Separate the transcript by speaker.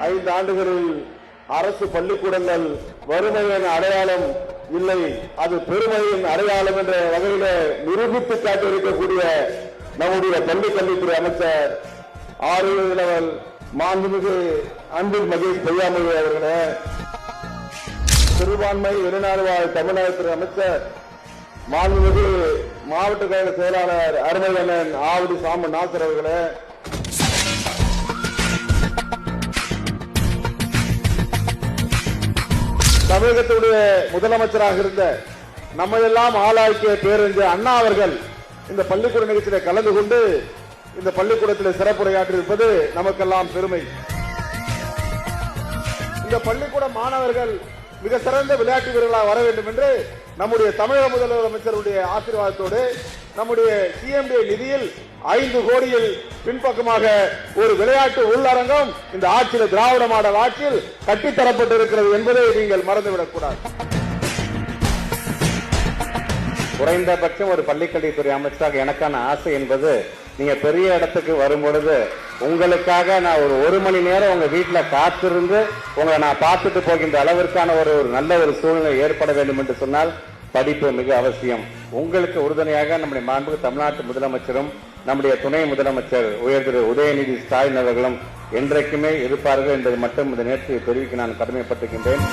Speaker 1: ஐந்து ஆண்டுகளில் அரசு பள்ளிக்கூடங்கள் வறுமையின் அடையாளம் இல்லை. அது பெருமையின் அடையாளம் என்ற வகையில நிரூபித்து காட்டியிருக்கக்கூடிய நம்முடைய பள்ளி கல்வித்துறை அமைச்சர் ஆறு மாண்புமிகு அன்பில் மகேஷ் பொய்யாமொழி அவர்களே சிறுபான்மை வெளிநாடு வாழ் தமிழகத்துறை அமைச்சர் மாண்புமிகு மாவட்ட கழக செயலாளர் அருமையண்ணன் ஆவடி சாமன் நாசர் அவர்களே தமிழகத்துடைய முதலமைச்சராக இருந்த நம்ம எல்லாம் ஆளாக்கிய பேரறிஞர் அண்ணா அவர்கள் இந்த பள்ளிக்கூட நிகழ்ச்சியில கலந்து கொண்டு இந்த பள்ளிக்கூடத்தில் சிறப்புரையாற்றியிருப்பது நமக்கெல்லாம் பெருமை. இந்த பள்ளிக்கூட மாணவர்கள் மிக சிறந்த விளையாட்டு வீரர்களாக வர வேண்டும் என்று நம்முடைய தமிழக முதலமைச்சருடைய ஆசீர்வாதத்தோடு நம்முடைய சிஎம்டி நிதியில் ஐந்து கோடியில் பின்பக்கமாக ஒரு விளையாட்டு உள்ளரங்கம் இந்த ஆட்சியில் திராவிட மாடல் ஆட்சியில் கட்டித்தரப்பட்டிருக்கிறது என்பதை நீங்கள் மறந்துவிடக் கூடாது
Speaker 2: குறைந்தபட்சம் ஒரு பள்ளிக்கல்வித்துறை அமைச்சராக எனக்கான ஆசை என்பது நீங்க பெரிய இடத்துக்கு வரும் பொழுது உங்களுக்காக நான் ஒரு ஒரு மணி நேரம் உங்க வீட்டில் காத்திருந்து உங்களை நான் பார்த்துட்டு போகின்ற அளவிற்கான ஒரு ஒரு நல்ல ஒரு சூழ்நிலை ஏற்பட வேண்டும் என்று சொன்னால் படிப்பு மிக அவசியம். உங்களுக்கு உறுதுணையாக நம்முடைய மாண்பு தமிழ்நாட்டு முதலமைச்சரும் நம்முடைய துணை முதலமைச்சர் உயர் திரு உதயநிதி ஸ்டாலின் அவர்களும் என்றைக்குமே இருப்பார்கள் என்பது மட்டும் இந்த நேரத்தில் தெரிவிக்க நான் கடமைப்பட்டிருக்கின்றேன்.